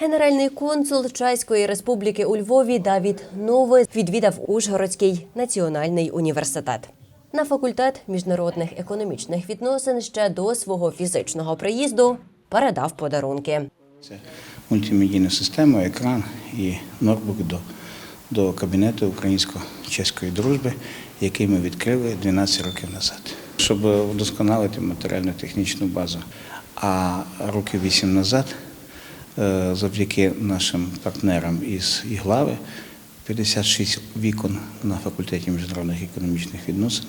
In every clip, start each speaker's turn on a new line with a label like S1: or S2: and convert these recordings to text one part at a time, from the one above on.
S1: Генеральний консул Чеської республіки у Львові Давід Нови відвідав Ужгородський національний університет. На факультет міжнародних економічних відносин ще до свого фізичного приїзду передав подарунки.
S2: Це мультимедійна система, екран і ноутбук до, до кабінету українсько-чеської дружби, який ми відкрили 12 років назад, щоб вдосконалити матеріально-технічну базу. А років 8 назад, завдяки нашим партнерам із Іглави, 56 вікон на факультеті міжнародних економічних відносин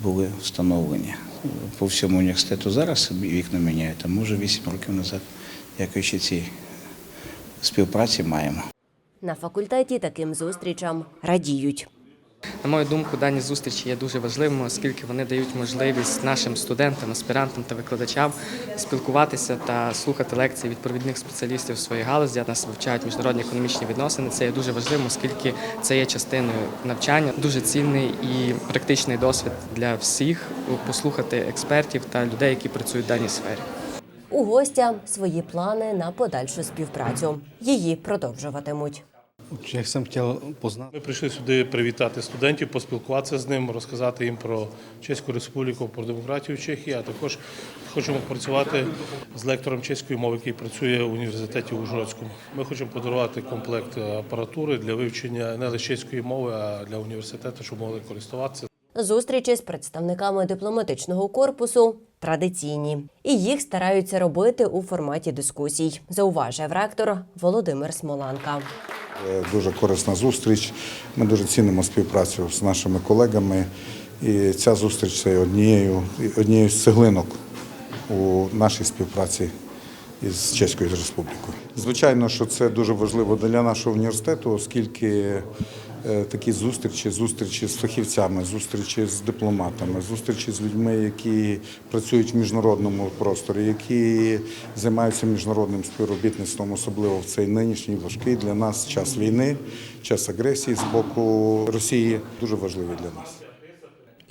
S2: були встановлені. По всьому університету зараз вікна міняють, а може 8 років назад, дякуючи цій співпраці, маємо.
S1: На факультеті таким зустрічам радіють.
S3: На мою думку, дані зустрічі є дуже важливими, оскільки вони дають можливість нашим студентам, аспірантам та викладачам спілкуватися та слухати лекції від провідних спеціалістів своєї галузі. а Нас вивчають міжнародні економічні відносини. Це є дуже важливим, оскільки це є частиною навчання. Дуже цінний і практичний досвід для всіх послухати експертів та людей, які працюють в даній сфері.
S1: У гостя свої плани на подальшу співпрацю. Її продовжуватимуть.
S4: Я сам хотів познати.
S5: Ми прийшли сюди привітати студентів, поспілкуватися з ним, розказати їм про Чеську Республіку, про демократію в Чехії, а також хочемо працювати з лектором чеської мови, який працює в університеті Ужгородському. Ми хочемо подарувати комплект апаратури для вивчення не лише чеської мови, а для університету, щоб могли користуватися.
S1: Зустрічі з представниками дипломатичного корпусу традиційні, і їх стараються робити у форматі дискусій, зауважив ректор Володимир Смоланка.
S6: Е, Дуже корисна зустріч. Ми дуже цінимо співпрацю з нашими колегами. І ця зустріч це однією, однією з цеглинок у нашій співпраці із Чеською Республікою. Звичайно, що це дуже важливо для нашого університету, оскільки такі зустрічі, зустрічі з фахівцями, зустрічі з дипломатами, зустрічі з людьми, які працюють в міжнародному просторі, які займаються міжнародним співробітництвом, особливо в цей нинішній важкий для нас час війни, час агресії з боку Росії, дуже важливі для нас.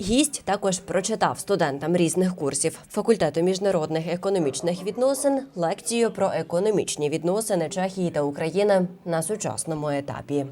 S1: Гість також прочитав студентам різних курсів факультету міжнародних економічних відносин лекцію про економічні відносини Чехії та України на сучасному етапі.